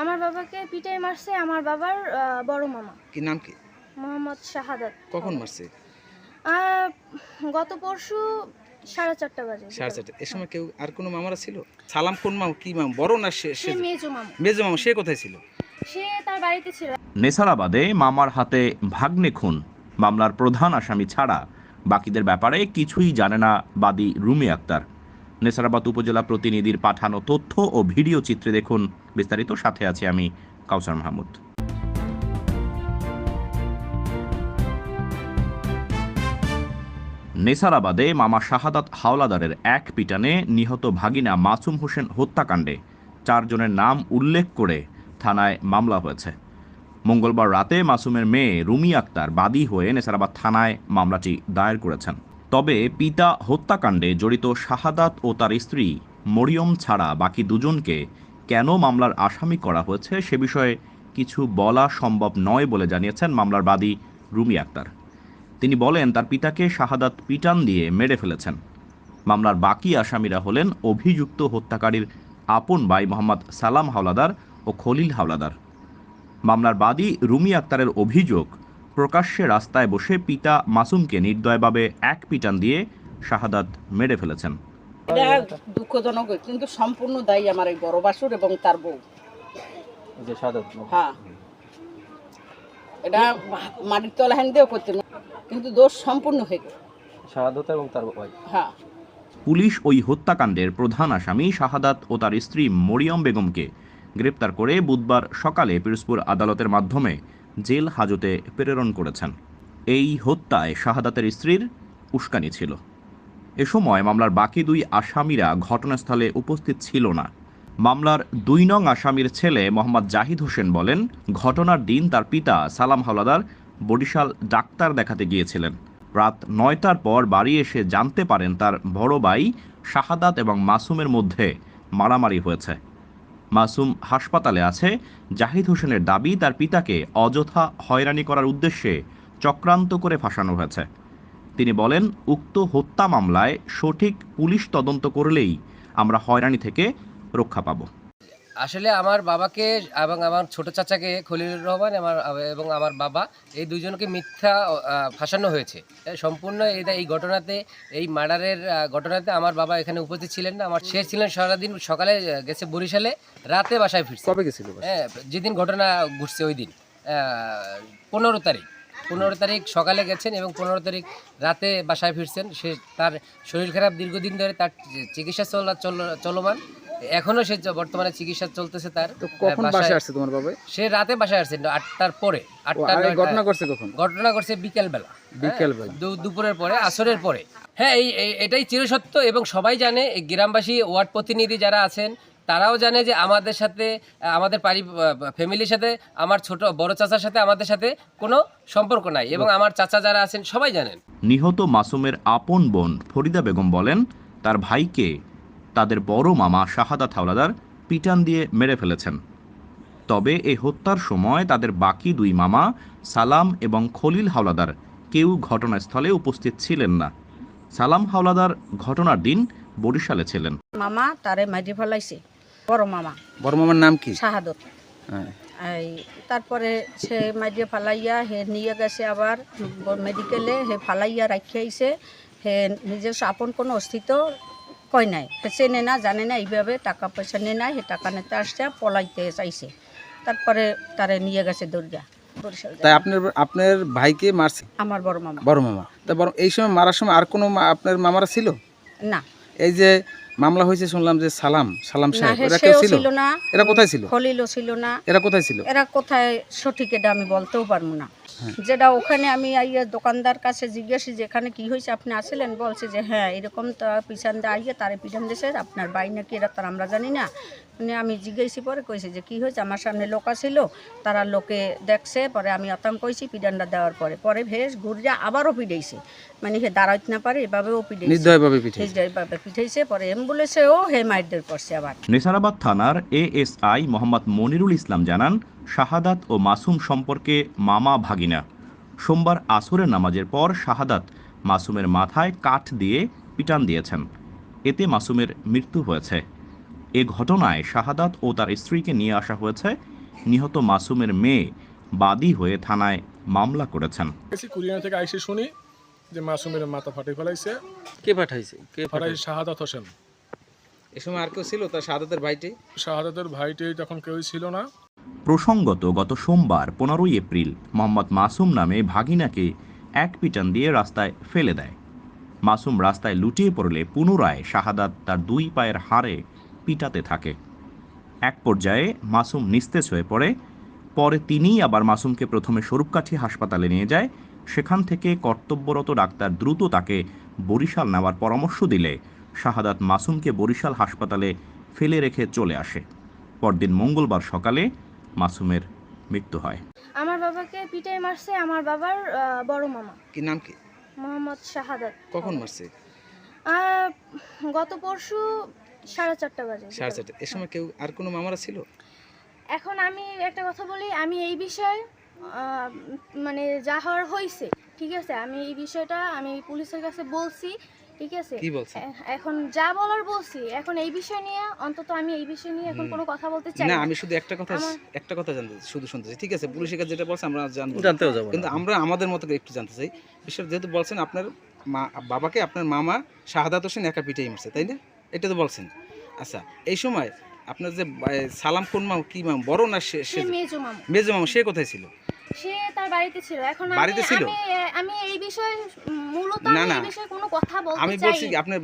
আমার বাবাকে পিটাই মারছে আমার বাবার বড় মামা। কি নাম কি? মোহাম্মদ শাহাদাত। কখন মারছে? গত পরশু সাড়ে চারটা বাজে সাড়ে চারটে। এ সময় কেউ আর কোনো মামারা ছিল? সালাম কোন মামা কি মামা? বড় না সে সে সে মেজো মামা। মেজো মামা সে কোথায় ছিল? সে তার বাড়িতে ছিল। নেসারাবাদে মামার হাতে ভাগ্নে খুন। মামলার প্রধান আসামি ছাড়া বাকিদের ব্যাপারে কিছুই জানে না বাদী রুমি আক্তার। নেসারাবাদ উপজেলা প্রতিনিধির পাঠানো তথ্য ও ভিডিও চিত্রে দেখুন। বিস্তারিত সাথে আছি আমি কাউসার মাহমুদ। নেসারাবাদে মামা শাহাদাত হাওলাদারের এক পিটানে নিহত ভাগিনা মাসুম হোসেন হত্যাকাণ্ডে চারজনের নাম উল্লেখ করে থানায় মামলা হয়েছে। মঙ্গলবার রাতে মাসুমের মেয়ে রুমি আক্তার বাদী হয়ে নেসারাবাদ থানায় মামলাটি দায়ের করেছেন। তবে পিতা হত্যাকাণ্ডে জড়িত শাহাদাত ও তার স্ত্রী মরিয়ম ছাড়া বাকি দুজনকে কেন মামলার আসামি করা হয়েছে সে বিষয়ে কিছু বলা সম্ভব নয় বলে জানিয়েছেন মামলার বাদী রুমি আক্তার। তিনি বলেন, তার পিতাকে শাহাদাত পিটান দিয়ে মেরে ফেলেছেন। মামলার বাকি আসামিরা হলেন অভিযুক্ত হত্যাকারীর আপন ভাই মোহাম্মদ সালাম হাওলাদার ও খলিল হাওলাদার। মামলার বাদী রুমি আক্তারের অভিযোগ প্রকাশ্যে রাস্তায় বসে পিতা মাসুমকে নির্দয়ভাবে এক পিটান দিয়ে শাহাদাত মেরে ফেলেছেন। এটা দুঃখজনক কিন্তু সম্পূর্ণ দায়ী আমার এই বড় বাসুর এবং তার বউ। যে হ্যাঁ। এটা মাটির তলা হ্যান দিয়েও করতে কিন্তু দোষ সম্পূর্ণ হয়ে গেল। শাহাদত এবং তার হ্যাঁ। পুলিশ ওই হত্যাকাণ্ডের প্রধান আসামি শাহাদাত ও তার স্ত্রী মরিয়ম বেগমকে গ্রেপ্তার করে বুধবার সকালে পিরোজপুর আদালতের মাধ্যমে জেল হাজতে প্রেরণ করেছেন। এই হত্যায় শাহাদাতের স্ত্রীর উস্কানি ছিল। এ সময় মামলার বাকি দুই আসামিরা ঘটনাস্থলে উপস্থিত ছিল না। মামলার দুই নং আসামির ছেলে মোহাম্মদ জাহিদ হোসেন বলেন, ঘটনার দিন তার পিতা সালাম হাওলাদার বরিশাল ডাক্তার দেখাতে গিয়েছিলেন। রাত নয়টার পর বাড়ি এসে জানতে পারেন তার বড় ভাই শাহাদাত এবং মাসুমের মধ্যে মারামারি হয়েছে। মাসুম হাসপাতালে আছে। জাহিদ হোসেনের দাবি, তার পিতাকে অযথা হয়রানি করার উদ্দেশ্যে চক্রান্ত করে ফাঁসানো হয়েছে। তিনি বলেন, উক্ত হত্যা মামলায় সঠিক পুলিশ তদন্ত করলেই আমরা হয়রানি থেকে রক্ষা পাব। আসলে আমার বাবাকে এবং আমার ছোট চাচাকে খলিলুর রহমান আমার এবং আমার বাবা এই দুজনকে মিথ্যা ফাঁসানো হয়েছে। সম্পূর্ণ এই এই ঘটনাতে এই মার্ডারের ঘটনাতে আমার বাবা এখানে উপস্থিত ছিলেন না। আমার শেষ ছিলেন সারাদিন সকালে গেছে বরিশালে রাতে বাসায় ফিরছে। কবে গেছিল হ্যাঁ যেদিন ঘটনা ঘটছে ওই দিন পনেরো তারিখ। পনেরো তারিখ সকালে গেছেন এবং পনেরো তারিখ রাতে বাসায় ফিরছেন। সে তার শরীর খারাপ দীর্ঘদিন ধরে তার চিকিৎসা চল- চলমান। এখনও সে বর্তমানে চিকিৎসা চলতেছে তার। তো কখন বাসায়- আসছে তোমার বাবা সে রাতে বাসায় আসছে আটটার পরে। আটটা ঘটনা করছে কখন? ঘটনা করছে বিকেল বেলা বিকেলবেলা। দুপুরের পরে আসরের পরে। হ্যাঁ এই- এটাই চিরসত্য এবং সবাই জানে গ্রামবাসী ওয়ার্ড প্রতিনিধি যারা আছেন তারাও জানে যে আমাদের সাথে আমাদের পারি ফ্যামিলির সাথে আমার ছোট বড় চাচার সাথে আমাদের সাথে কোনো সম্পর্ক নাই এবং আমার চাচা যারা আছেন সবাই জানেন। নিহত মাসুমের আপন বোন ফরিদা বেগম বলেন তার ভাইকে তাদের বড় মামা শাহাদাত হাওলাদার পিটান দিয়ে মেরে ফেলেছেন। তবে এই হত্যার সময় তাদের বাকি দুই মামা সালাম এবং খলিল হাওলাদার কেউ ঘটনাস্থলে উপস্থিত ছিলেন না। সালাম হাওলাদার ঘটনার দিন বরিশালে ছিলেন। মামা তারে মাইরে ফেলাইছে। বড় মামা। বড় মামার নাম কি? শাহাদত। হ্যাঁ। এই তারপরে সে মাইরে ফালাইয়া হে নিয়ে গেছে আবার মেডিকেলে হে ফালাইয়া রাখি আইছে। হে নিজের আপন কোনো অস্তিত্ব কয় নাই। চেনে না জানে না এইভাবে টাকা পয়সা নিয়ে নাই হে টাকা নিতে আসছে পলাইতে চাইছে। তারপরে তারে নিয়ে গেছে বরিশাল তাই আপনার আপনার ভাইকে মারছে? আমার বড় মামা। বড় মামা। তা বড় এই সময় মারার সময় আর কোনো আপনার মামারা ছিল? না। এই যে মামলা হয়েছে শুনলাম যে সালাম সালাম সাহেব এরা কেউ ছিল না। এরা কোথায় ছিল? খলিলও ছিল না। এরা কোথায় ছিল? এরা কোথায় সঠিক এটা আমি বলতেও পারব না। যেটা ওখানে আমি আইয়া দোকানদার কাছে জিজ্ঞাসি যে এখানে কি হয়েছে? আপনি আসলেন? বলছে যে হ্যাঁ এরকম তা পিছন দিয়ে আইয়া তারে পিছন দিয়েছে আপনার বাই নাকি এরা তার আমরা জানি না। মানে আমি জিজ্ঞাসি পরে কইছে যে কি হয়েছে? আমার সামনে লোক ছিল তারা লোকে দেখছে পরে আমি আতঙ্ক হয়েছি পিডানটা দেওয়ার পরে। পরে ভেস ঘুরিয়া আবারও পিডাইছে মানে হে দাঁড়াইতে না পারে এভাবেও পিডাইছে নির্দয়ভাবে পিঠাইছে পরে অ্যাম্বুলেন্সেও হে মাইরদের করছে আবার। নেসারাবাদ থানার এএসআই মোহাম্মদ মনিরুল ইসলাম জানান শাহাদাত ও মাসুম সম্পর্কে মামা ভাগিনা। সোমবার আসরের নামাজের পর শাহাদাত মাসুমের মাথায় কাঠ দিয়ে পিটান দিয়েছেন। এতে মাসুমের মৃত্যু হয়েছে। এ ঘটনায় শাহাদাত ও তার স্ত্রীকে নিয়ে আসা হয়েছে। নিহত মাসুমের মেয়ে বাদী হয়ে থানায় মামলা করেছেন। কুরিয়ানা থেকে আইসে শুনি যে মাসুমের মাথা ফাটে ফেলাইছে। কে পাঠাইছে? কে পাঠাইছে? শাহাদাত হোসেন। এ সময় আর কেউ ছিল? তার শাহাদাতের ভাইটি? শাহাদাতের ভাইটি তখন কেউই ছিল না। প্রসঙ্গত গত সোমবার, পনেরোই এপ্রিল, মোহাম্মদ মাসুম নামে ভাগিনাকে এক পিটান দিয়ে রাস্তায় ফেলে দেয়। মাসুম রাস্তায় লুটিয়ে পড়লে পুনরায় শাহাদাত তার দুই পায়ের হাড়ে পিটাতে থাকে। এক পর্যায়ে মাসুম নিস্তেজ হয়ে পড়ে, পরে তিনিই আবার মাসুমকে প্রথমে স্বরূপকাঠি হাসপাতালে নিয়ে যায়। সেখান থেকে কর্তব্যরত ডাক্তার দ্রুত তাকে বরিশাল নেওয়ার পরামর্শ দিলে শাহাদাত মাসুমকে বরিশাল হাসপাতালে ফেলে রেখে চলে আসে। পরদিন মঙ্গলবার সকালে মাসুমের মৃত্যু হয়। আমার বাবাকে পিটাই মারছে আমার বাবার বড় মামা। কি নাম কি? মোহাম্মদ শাহাদাত। কখন মারছে? গত পরশু সাড়ে চারটা বাজে। সাড়ে চারটে। এ সময় কেউ আর কোনো মামারা ছিল? এখন আমি একটা কথা বলি আমি এই বিষয়ে আহ, মানে যা হওয়ার হয়েছে ঠিক আছে? আমি এই বিষয়টা আমি পুলিশের কাছে বলছি ঠিক আছে? এখন যা বলার বলছি এখন এই বিষয় নিয়ে অন্তত আমি এই বিষয় নিয়ে এখন কোনো কথা বলতে চাই না আমি শুধু একটা কথা একটা কথা জানতে শুধু শুনতে চাই ঠিক আছে? পুলিশের কাছে যেটা বলছে আমরা জানব জানতেও যাব কিন্তু আমরা আমাদের মতো একটু জানতে চাই। বিষয় যেহেতু বলছেন আপনার মা বাবাকে আপনার মামা শাহাদাত হোসেন একা পিটাই মারছে তাই না? এটা তো বলছেন। আচ্ছা এই সময় আপনার যে সালাম কোন মাম কি মাম বড় না সে সে সে মেজো মামা। মেজো মামা সে কোথায় ছিল? সে তার বাড়িতে ছিল। এখন আমি বাড়িতে ছিল? আমি এই বিষয়ে মূলত আমি এই বিষয়ে কোনো কথা বলতে আমি বলছি আপনি